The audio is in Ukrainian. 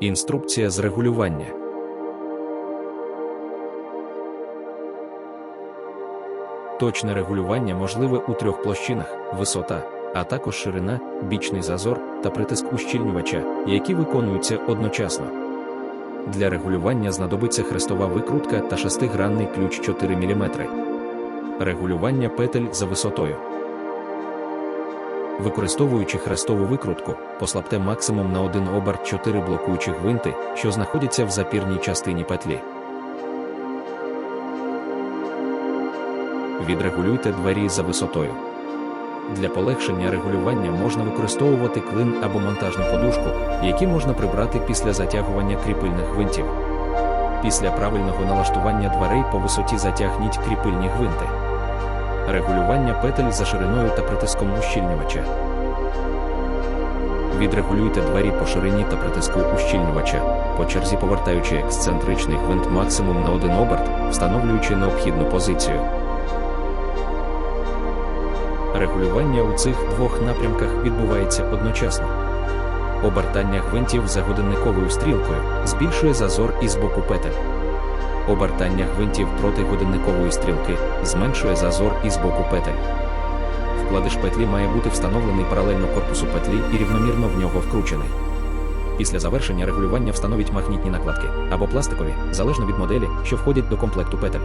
Інструкція з регулювання. Точне регулювання можливе у трьох площинах: висота, а також ширина, бічний зазор та притиск ущільнювача, які виконуються одночасно. Для регулювання знадобиться хрестова викрутка та шестигранний ключ 4 мм. Регулювання петель за висотою. Використовуючи хрестову викрутку, послабте максимум на один оберт 4 блокуючі гвинти, що знаходяться в запірній частині петлі. Відрегулюйте двері за висотою. Для полегшення регулювання можна використовувати клин або монтажну подушку, які можна прибрати після затягування кріпильних гвинтів. Після правильного налаштування дверей по висоті затягніть кріпильні гвинти. Регулювання петель за шириною та притиском ущільнювача. Відрегулюйте двері по ширині та притиску ущільнювача, по черзі повертаючи ексцентричний гвинт максимум на один оберт, встановлюючи необхідну позицію. Регулювання у цих двох напрямках відбувається одночасно. Обертання гвинтів за годинниковою стрілкою збільшує зазор із боку петель. Обертання гвинтів проти годинникової стрілки зменшує зазор із боку петель. Вкладиш петлі має бути встановлений паралельно корпусу петлі і рівномірно в нього вкручений. Після завершення регулювання встановіть магнітні накладки або пластикові, залежно від моделі, що входять до комплекту петель.